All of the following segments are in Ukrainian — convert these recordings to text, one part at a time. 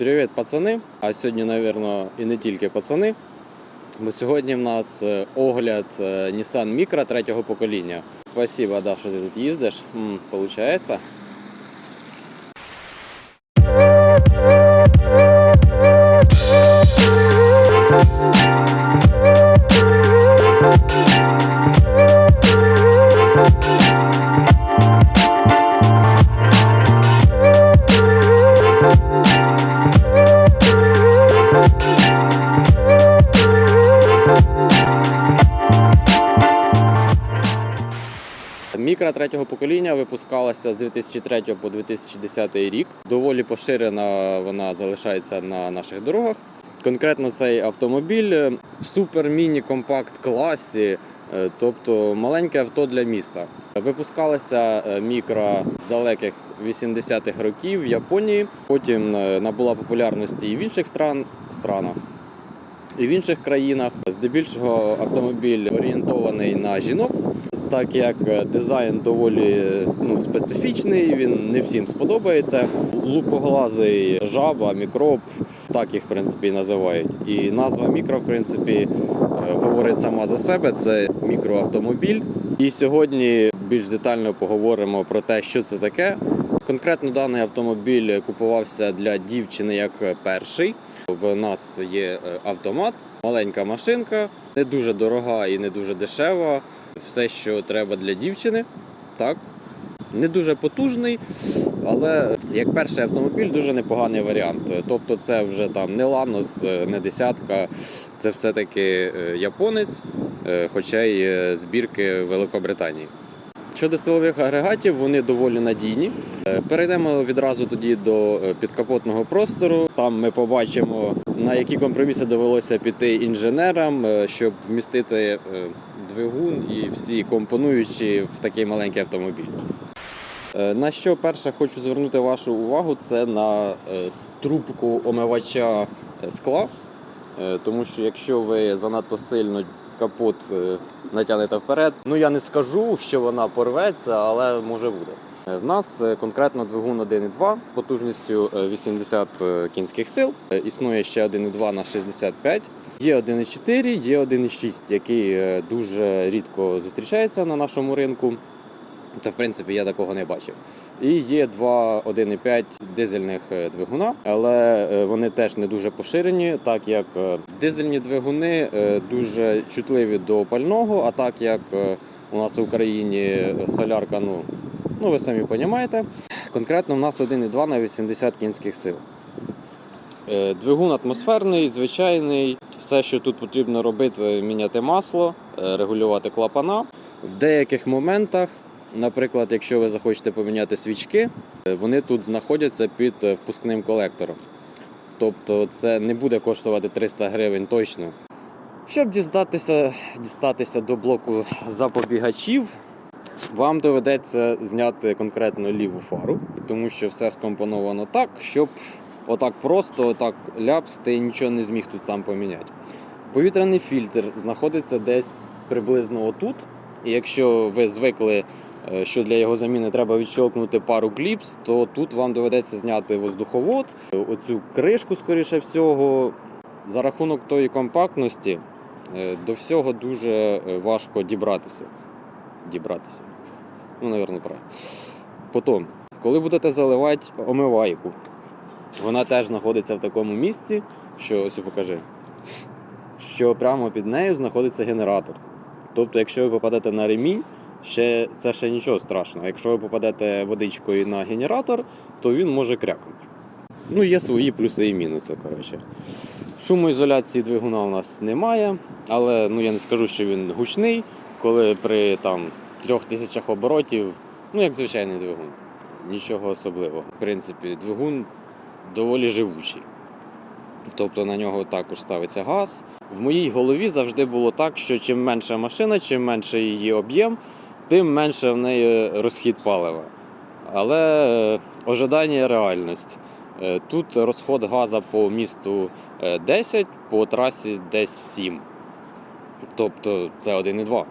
Привіт, пацани! А сьогодні, мабуть, і не тільки пацани. Бо сьогодні в нас е, огляд е, Nissan Micra третього покоління. Спасибо, да, що ти тут їздиш. М, Получається. З 2003 по 2010 рік. Доволі поширена вона залишається на наших дорогах. Конкретно цей автомобіль е, в супер-міні-компакт класі, е, тобто маленьке авто для міста. Випускалася е, мікра з далеких 80-х років в Японії. Потім е, набула популярності і в інших стран, странах. І в інших країнах здебільшого автомобіль орієнтований на жінок, так як е, дизайн доволі е, ну, специфічний, він не всім сподобається. Лупоглазий жаба, мікроб, так їх в принципі називають. І назва мікро, в принципі, е, говорить сама за себе. Це мікроавтомобіль. І сьогодні більш детально поговоримо про те, що це таке. Конкретно даний автомобіль купувався для дівчини як перший. В нас є автомат, маленька машинка, не дуже дорога і не дуже дешева. Все, що треба для дівчини. Так. Не дуже потужний, але як перший автомобіль дуже непоганий варіант. Тобто, це вже там не Ланос, не десятка, це все-таки е, японець, е, хоча й е, збірки Великобританії. Щодо силових агрегатів, вони доволі надійні. Е, Перейдемо відразу тоді до е, підкапотного простору. Там ми побачимо, на які компроміси довелося піти інженерам, е, щоб вмістити двигун і всі компонуючі в такий маленький автомобіль. На що перше хочу звернути вашу увагу, це на трубку омивача скла. Тому що якщо ви занадто сильно капот е, натягнете вперед, ну я не скажу, що вона порветься, але може буде. Е, В нас е, конкретно двигун 1.2 потужністю е, 80 кінських сил. Існує ще 1.2 на 65. Є 1.4, є 1.6, який дуже рідко зустрічається на нашому ринку. Та в принципі я такого не бачив. І є два 1,5 дизельних е, двигуна, але е, вони теж не дуже поширені, так як е, дизельні двигуни дуже чутливі до пального, а так як у нас в Україні солярка, ну, ну ви самі розумієте, конкретно в нас 1,2 на 80 кінських сил. Двигун атмосферний, звичайний. Все, що тут потрібно робити, міняти масло, регулювати клапана. В деяких моментах, наприклад, якщо ви захочете поміняти свічки, е, вони тут знаходяться під е, впускним колектором. Тобто це не буде коштувати 300 гривень точно. Щоб дістатися, дістатися до блоку запобігачів, вам доведеться зняти конкретно ліву фару, тому що все скомпоновано так, щоб отак просто, отак ляпс, ти нічого не зміг тут сам поміняти. Повітряний фільтр знаходиться десь приблизно отут. І якщо ви звикли, що для його заміни треба відщолкнути пару кліпс, то тут вам доведеться зняти воздуховод, е, оцю кришку, скоріше всього. За рахунок тої компактності е, до всього дуже е, важко дібратися. Дібратися. Ну, напевно, правильно. Потім, коли будете заливати омивайку, вона теж знаходиться в такому місці, що ось покажи, що прямо під нею знаходиться генератор. Тобто, якщо ви попадете на ремінь, ще, це ще нічого страшного. Якщо ви попадете водичкою на генератор, то він може крякнути. Ну, є свої плюси і мінуси. коротше. Шумоізоляції двигуна у нас немає, але ну, я не скажу, що він гучний, коли при там, трьох тисячах оборотів, ну як звичайний двигун. Нічого особливого. В принципі, двигун доволі живучий. Тобто на нього також ставиться газ. В моїй голові завжди було так, що чим менша машина, чим менше її об'єм, тим менше в неї розхід палива. Але е, ожидання реальність. Е, Тут розход газу по місту е, 10, по трасі десь 7. Тобто це 1,2.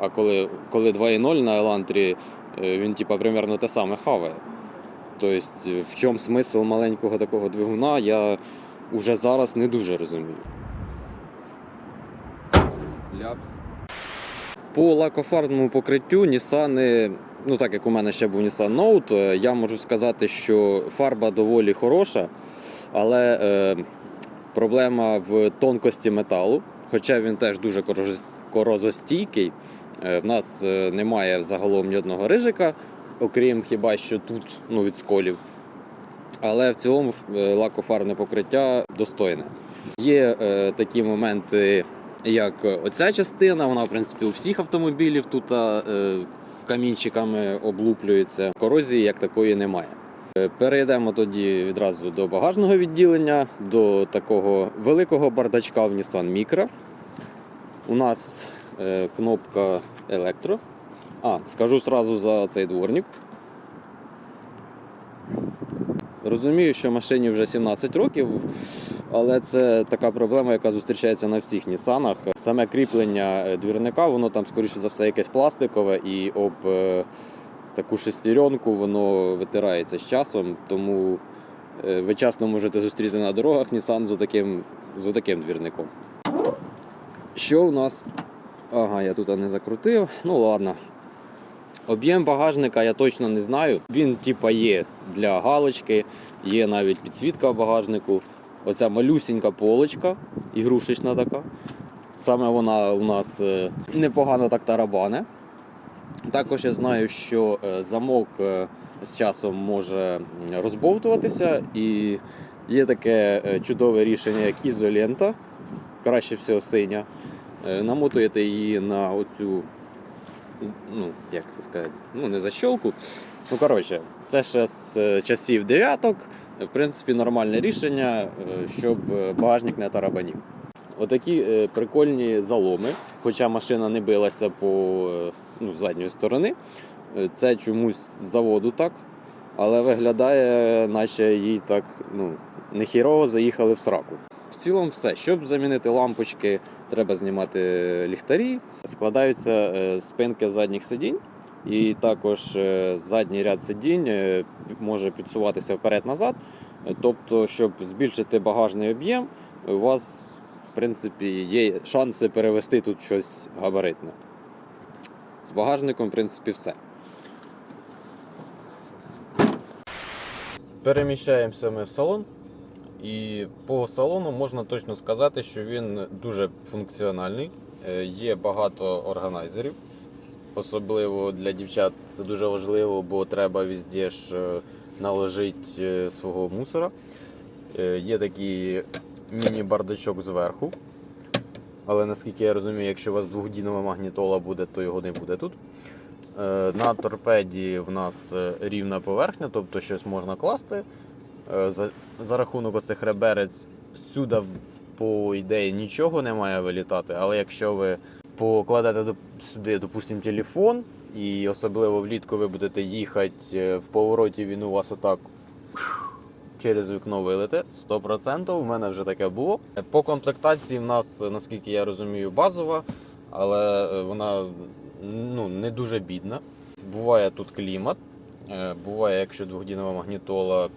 А коли, коли 2,0 на Елантрі, е, він типа примерно те саме хаває. Тобто, в чому смисл маленького такого двигуна, я вже зараз не дуже розумію. Ляпс. По лакофарбному покриттю Nissan, ну так як у мене ще був Nissan Note, е, я можу сказати, що фарба доволі хороша, але е, проблема в тонкості металу, хоча він теж дуже корозостійкий. Е, в нас е, немає загалом ні одного рижика, окрім хіба що тут ну, від сколів. Але в цілому е, лакофарбне покриття достойне. Є е, такі моменти, як оця частина, вона в принципі у всіх автомобілів тут е, камінчиками облуплюється. Корозії як такої немає. Е, Перейдемо тоді відразу до багажного відділення, до такого великого бардачка в Nissan Micra. У нас е, кнопка електро. А, скажу сразу за цей дворник. Розумію, що машині вже 17 років, але це така проблема, яка зустрічається на всіх Нісанах. Саме кріплення е, двірника, воно там, скоріше за все, якесь пластикове, і об е, таку шестеренку воно витирається з часом. Тому е, ви часто можете зустріти на дорогах Нісан з таким, з таким двірником. Що у нас? Ага, я тут не закрутив. Ну ладно. Об'єм багажника я точно не знаю. Він типа є для галочки, є навіть підсвітка в багажнику. Оця малюсінька полочка, ігрушечна така. Саме вона у нас е, непогано так тарабане. Також я знаю, що е, замок е, з часом може розбовтуватися, і є таке чудове рішення, як ізолента, краще всього синя. Намотуєте її на оцю, ну, як це сказати, ну не защолку. Ну, коротше, це ще з часів дев'яток. В принципі, нормальне рішення, е, щоб е, багажник не тарабанів. Отакі е, прикольні заломи, хоча машина не билася по ну, задньої сторони. Це чомусь з заводу так, але виглядає, наче їй так ну, нехірово заїхали в сраку. В цілому все. Щоб замінити лампочки, треба знімати ліхтарі. Складаються спинки задніх сидінь. І також е, задній ряд сидінь е, може підсуватися вперед-назад. Тобто, щоб збільшити багажний об'єм, у вас в принципі є шанси перевести тут щось габаритне. З багажником, в принципі, все. Переміщаємося ми в салон. І по салону можна точно сказати, що він дуже функціональний. Е, Є багато органайзерів. Особливо для дівчат це дуже важливо, бо треба везде ж е, наложити е, свого мусора. Е, Є такий міні-бардачок зверху. Але наскільки я розумію, якщо у вас двохдінова магнітола буде, то його не буде тут. На торпеді в нас рівна поверхня, тобто щось можна класти. За, за рахунок оцих реберець сюди, по ідеї, нічого не має вилітати. Але якщо ви покладете сюди, допустимо, телефон, і особливо влітку ви будете їхати е, в повороті, він у вас отак через вікно вилете. 100%. У мене вже таке було. По комплектації в нас, наскільки я розумію, базова, але е, вона ну, не дуже бідна. Буває тут клімат. Е, Буває, якщо двохдінова магнітола,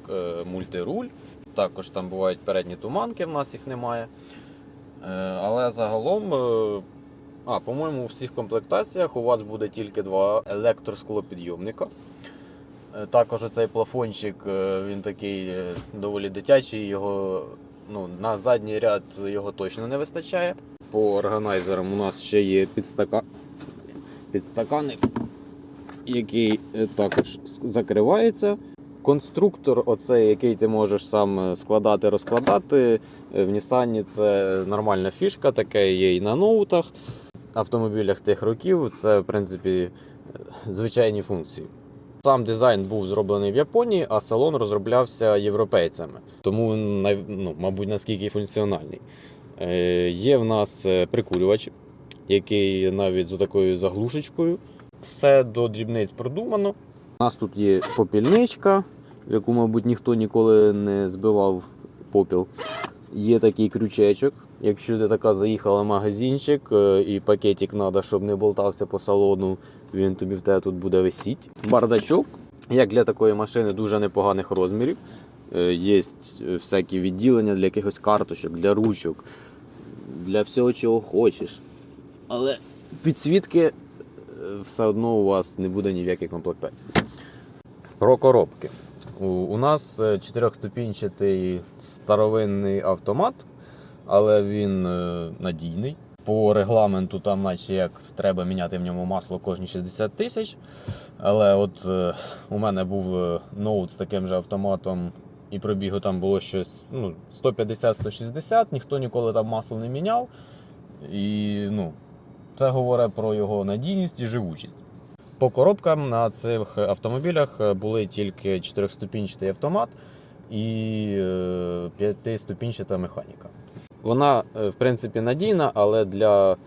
мультируль. Також там бувають передні туманки, в нас їх немає. Але загалом, а, по-моєму, у всіх комплектаціях у вас буде тільки два електросклопідйомника. Е, Також оцей плафончик, е, він такий е, доволі дитячий, його ну, на задній ряд його точно не вистачає. По органайзерам у нас ще є підстака... підстаканник, який також закривається. Конструктор, оцей, який ти можеш сам складати, розкладати. В Нісані це нормальна фішка, таке є і на ноутах. Автомобілях тих років це, в принципі, звичайні функції. Сам дизайн був зроблений в Японії, а салон розроблявся європейцями. Тому, ну, мабуть, наскільки функціональний. Е, є в нас е, прикурювач, який навіть з такою заглушечкою. Все до дрібниць продумано. У нас тут є попільничка, в яку, мабуть, ніхто ніколи не збивав попіл. Є такий крючечок. Якщо ти така заїхала в магазинчик е, і пакетик треба, щоб не болтався по салону, він тобі в тебе тут буде висіти. Бардачок. Як для такої машини дуже непоганих розмірів. Е, Є всякі відділення для якихось карточок, для ручок, для всього, чого хочеш. Але підсвітки е, все одно у вас не буде ні в якій комплектації. Про коробки. У, нас е, чотирьохступінчатий старовинний автомат, але він е, надійний. По регламенту там, наче як треба міняти в ньому масло кожні 60 тисяч. Але от е, у мене був ноут з таким же автоматом, і пробігу там було щось ну, 150-160, ніхто ніколи там масло не міняв. І ну, це говорить про його надійність і живучість. По коробкам на цих автомобілях е, були тільки 4-ступінчатий автомат і 5-ступінчата механіка. Вона, е, в принципі, надійна, але для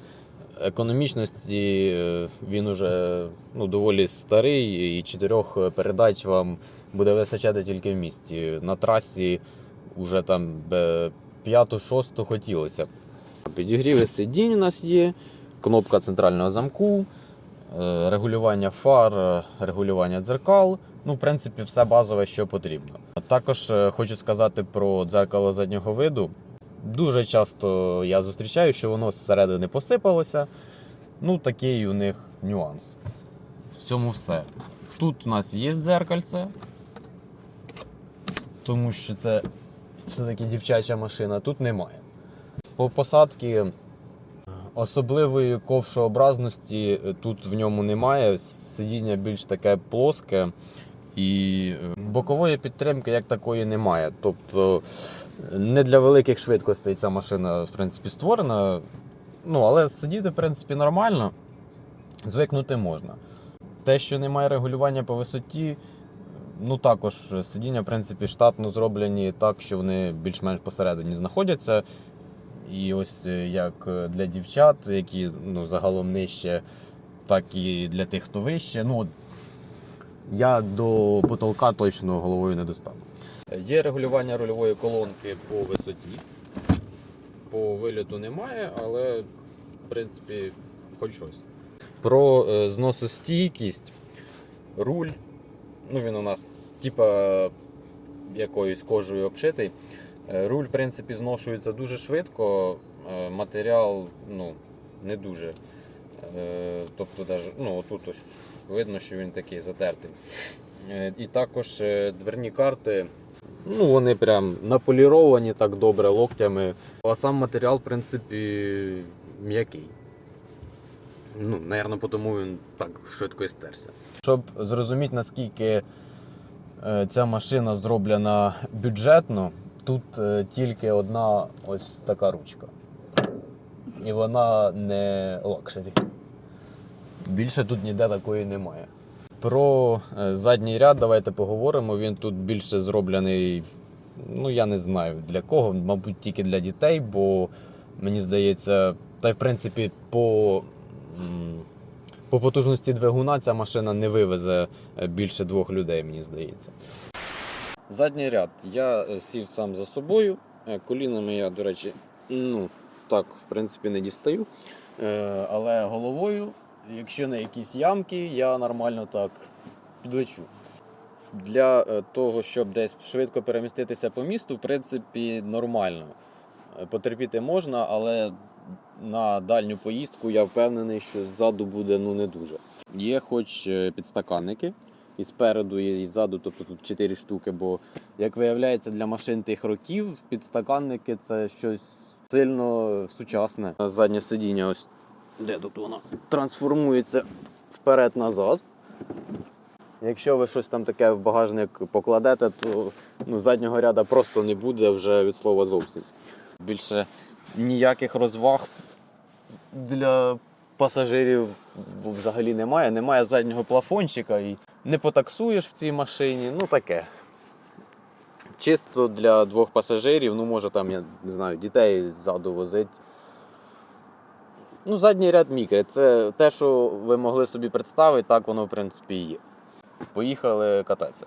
економічності е, він уже ну, доволі старий, і чотирьох передач вам буде вистачати тільки в місті. На трасі вже там п'яту-шосту хотілося. Підігріви сидінь у нас є, кнопка центрального замку, е, регулювання фар, е, регулювання дзеркал. Ну, в принципі, все базове, що потрібно. Також е, хочу сказати про дзеркало заднього виду. Дуже часто я зустрічаю, що воно зсередини посипалося. Ну, такий у них нюанс. В цьому все. Тут у нас є дзеркальце, тому що це все-таки дівчача машина, тут немає. По посадці особливої ковшообразності тут в ньому немає. Сидіння більш таке плоске. І бокової підтримки як такої немає. Тобто не для великих швидкостей ця машина в принципі створена. Ну, але сидіти, в принципі, нормально, звикнути можна. Те, що немає регулювання по висоті, ну також сидіння, в принципі, штатно зроблені так, що вони більш-менш посередині знаходяться. І ось е, як для дівчат, які ну, загалом нижче, так і для тих, хто вище. Ну, я до потолка точно головою не достану. Є регулювання рульової колонки по висоті. По виліту немає, але в принципі хоч щось. Про е, зносостійкість. Руль. Ну, він у нас типа якоюсь кожею обшитий. Е, Руль, в принципі, зношується дуже швидко, е, матеріал ну, не дуже. Е, Тобто, ну, тут ось видно, що він такий затертий. І також дверні карти. Ну, вони прям наполіровані так добре локтями. А сам матеріал, в принципі, м'який. Ну, напевно, тому він так швидко і стерся. Щоб зрозуміти, наскільки ця машина зроблена бюджетно, тут е, тільки одна ось така ручка. І вона не лакшері. Більше тут ніде такої немає. Про е, задній ряд давайте поговоримо. Він тут більше зроблений, ну я не знаю для кого, мабуть, тільки для дітей, бо мені здається, та й в принципі по, по потужності двигуна ця машина не вивезе е, більше двох людей, мені здається. Задній ряд. Я е, сів сам за собою. Е, Колінами я, до речі, ну, так, в принципі, не дістаю. Е, Але головою, якщо на якісь ямки, я нормально так підлечу. Для того, щоб десь швидко переміститися по місту, в принципі, нормально. Потерпіти можна, але на дальню поїздку я впевнений, що ззаду буде ну, не дуже. Є хоч підстаканники. І спереду, і ззаду, тобто тут 4 штуки, бо, як виявляється, для машин тих років підстаканники це щось сильно сучасне. Заднє сидіння, ось де тут воно трансформується вперед-назад. Якщо ви щось там таке в багажник покладете, то ну, заднього ряда просто не буде вже від слова зовсім. Більше ніяких розваг для пасажирів взагалі немає. Немає заднього плафончика і не потаксуєш в цій машині. Ну таке. Чисто для двох пасажирів, ну може там, я не знаю, дітей ззаду возить. Ну, задній ряд мікри. Це те, що ви могли собі представити, так воно в принципі є. Поїхали кататися.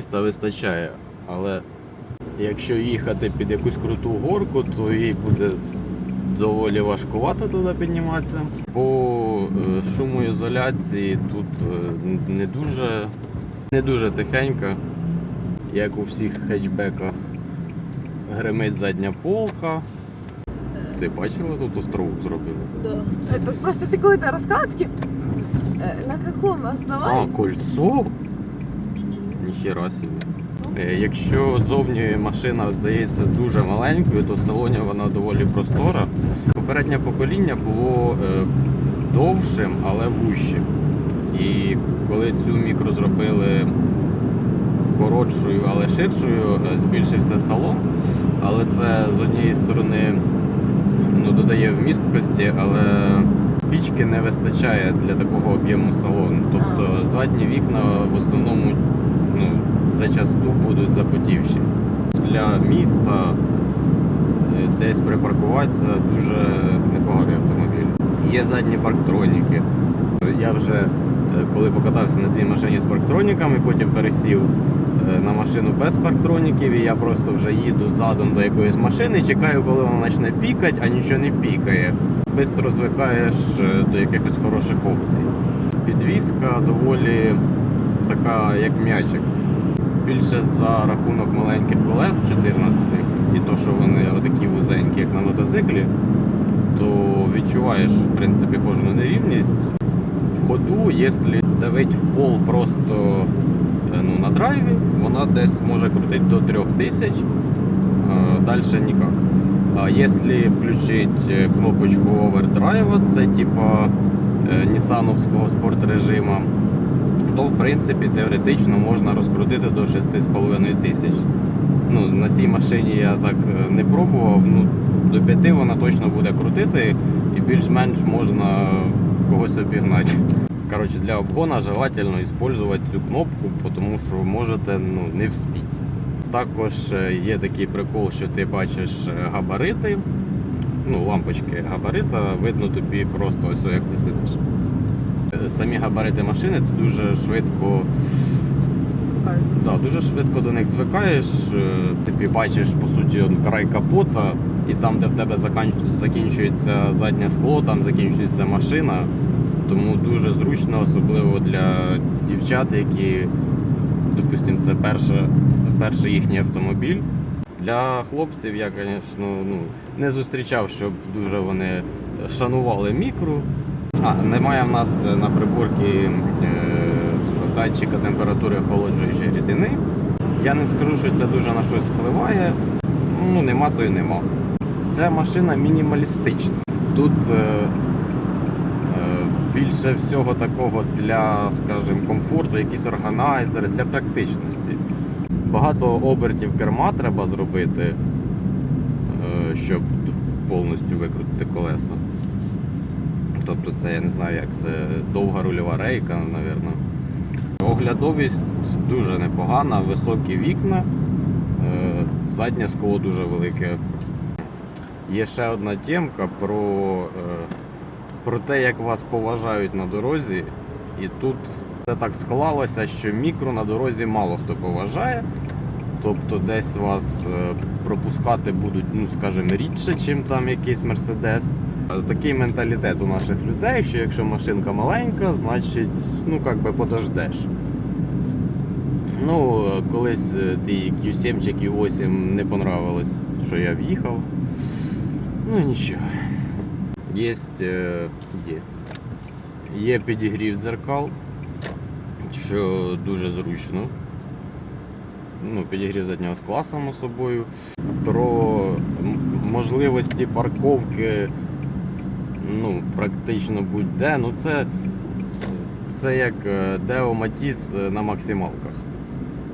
Міста вистачає. Але якщо їхати під якусь круту горку, то їй буде доволі важкувато туди підніматися. По е, шумоізоляції тут е, не дуже, не дуже тихенько, як у всіх хетчбеках. Гримить задня полка. Ти бачила тут островок зробили? Да. Это просто такой-то На каком А, кольцо? Ніхіра собі. Е, Якщо зовні машина здається дуже маленькою, то в салоні вона доволі простора. Попереднє покоління було е, довшим, але вущим. І коли цю мікро зробили коротшою, але ширшою, е, збільшився салон. Але це з однієї сторони ну, додає вмісткості, але пічки не вистачає для такого об'єму салону. Тобто задні вікна в основному ну, зачасту будуть запотівші. Для міста е, десь припаркуватися дуже непоганий автомобіль. Є задні парктроніки. Я вже е, коли покатався на цій машині з парктроніками, потім пересів е, на машину без парктроніків, і я просто вже їду задом до якоїсь машини, чекаю, коли вона почне пікати, а нічого не пікає. Бистро звикаєш до якихось хороших опцій. Підвізка доволі така, як м'ячик. Більше за рахунок маленьких колес 14 і то, що вони отакі вузенькі, як на мотоциклі, то відчуваєш в принципі кожну нерівність. В ходу, якщо давить в пол просто е, ну, на драйві, вона десь може крутити до 3000, далі ніяк. А якщо включити кнопочку овердрайва, це типа е, нісановського спортрежиму, то в принципі теоретично можна розкрутити до 6,5 тисяч. Ну, на цій машині я так е, не пробував. Ну, до 5 вона точно буде крутити і більш-менш можна когось обігнати. Коротше, для обгона желательно використовувати цю кнопку, тому що можете ну, не вспіти. Також е, є такий прикол, що ти бачиш е, габарити, ну, лампочки габарита, видно тобі просто ось як ти сидиш. Самі габарити машини ти дуже швидко Да, дуже швидко до них звикаєш. е, Ти бачиш по суті край капота, і там, де в тебе закінчується заднє скло, там закінчується машина. Тому дуже зручно, особливо для дівчат, які, допустимо, це перша, перший їхній автомобіль. Для хлопців я, звісно, ну, не зустрічав, щоб дуже вони шанували мікро. А, немає в нас на приборці е, датчика температури охолоджуючої рідини. Я не скажу, що це дуже на щось впливає. Ну, нема, то й нема. Ця машина мінімалістична. Тут е, е, більше всього такого для, скажімо, комфорту, якісь органайзери, для практичності. Багато обертів керма треба зробити, е, щоб повністю викрутити колеса. Тобто це я не знаю, як це довга рульова рейка, напевно. Оглядовість дуже непогана, високі вікна, е, заднє скло дуже велике. Є ще одна темка про, е, про те, як вас поважають на дорозі. І тут це так склалося, що мікро на дорозі мало хто поважає. Тобто десь вас е, пропускати будуть, ну скажімо, рідше, чим там якийсь мерседес. Такий менталітет у наших людей, що якщо машинка маленька, значить, ну як би подождеш. Ну, колись тій Q7 чи Q8 не понравилось, що я в'їхав. Ну нічого. Єсть, е, є. Є підігрів дзеркал, що дуже зручно. Ну, підігрів заднього скла, само собою. Про можливості парковки ну, практично будь-де. Ну, це, це як е, Deo Matiz е, на максималках.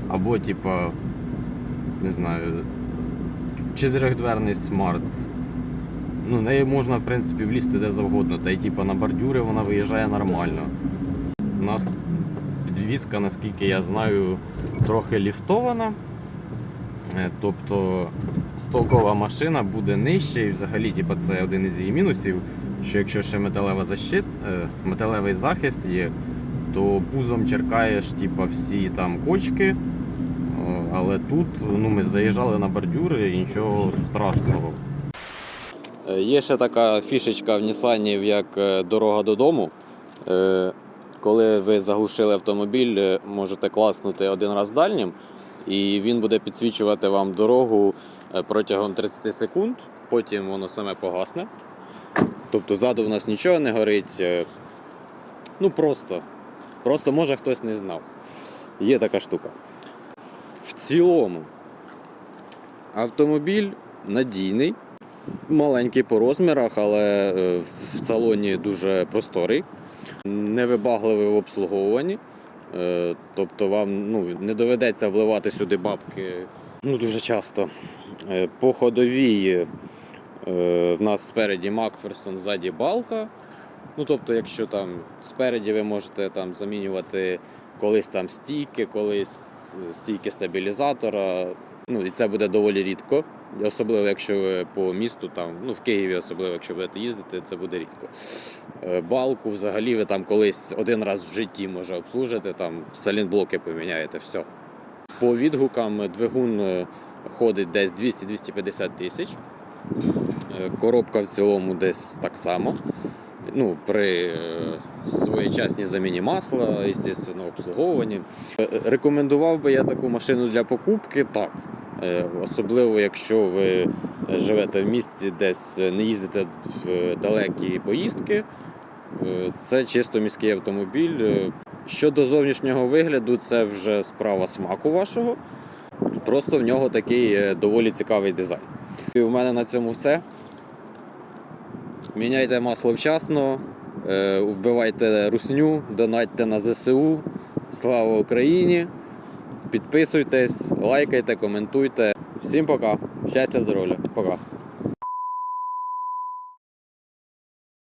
Або, типа, не знаю, чотирьохдверний смарт. Ну, нею можна, в принципі, влізти де завгодно. Та й типа на бордюри вона виїжджає нормально. У нас підвізка, наскільки я знаю, трохи ліфтована. Е, Тобто стокова машина буде нижче, і взагалі, типа, це один із її мінусів. Що якщо ще металева защит, е, металевий захист є, то пузом черкаєш типа, всі там кочки. Але тут ну, ми заїжджали на бордюри і нічого страшного. Е, Є ще така фішечка в Нісані, як е, дорога додому. Коли ви заглушили автомобіль, можете класнути один раз дальнім, і він буде підсвічувати вам дорогу протягом 30 секунд, потім воно саме погасне. Тобто ззаду в нас нічого не горить. е, Ну просто. Просто може хтось не знав. Є така штука. В цілому автомобіль надійний, маленький по розмірах, але е, в салоні дуже просторий, невибагливий в обслуговуванні. Е, Тобто вам ну, не доведеться вливати сюди бабки ну, дуже часто. По ходовій в нас спереді Макферсон, ззаді балка. Ну, тобто, якщо там спереді ви можете там замінювати колись там стійки, колись е, стійки стабілізатора. Ну і це буде доволі рідко. Особливо, якщо ви по місту, там, ну в Києві, особливо, якщо будете їздити, це буде рідко. Е, Балку взагалі ви там колись один раз в житті може обслужити, там салінблоки поміняєте, все. По відгукам двигун е, ходить десь 200-250 тисяч. Е, Коробка в цілому десь так само. Ну, при е, своєчасній заміні масла, звісно, обслуговуванні. Е, Рекомендував би я таку машину для покупки, так. Особливо, якщо ви живете в місті, десь не їздите в далекі поїздки. Це чисто міський автомобіль. Щодо зовнішнього вигляду, це вже справа смаку вашого. Просто в нього такий доволі цікавий дизайн. І у мене на цьому все. Міняйте масло вчасно, е, вбивайте русню, донатьте на ЗСУ. Слава Україні! Підписуйтесь, лайкайте, коментуйте. Всім пока. Щастя, здоров'я. Пока.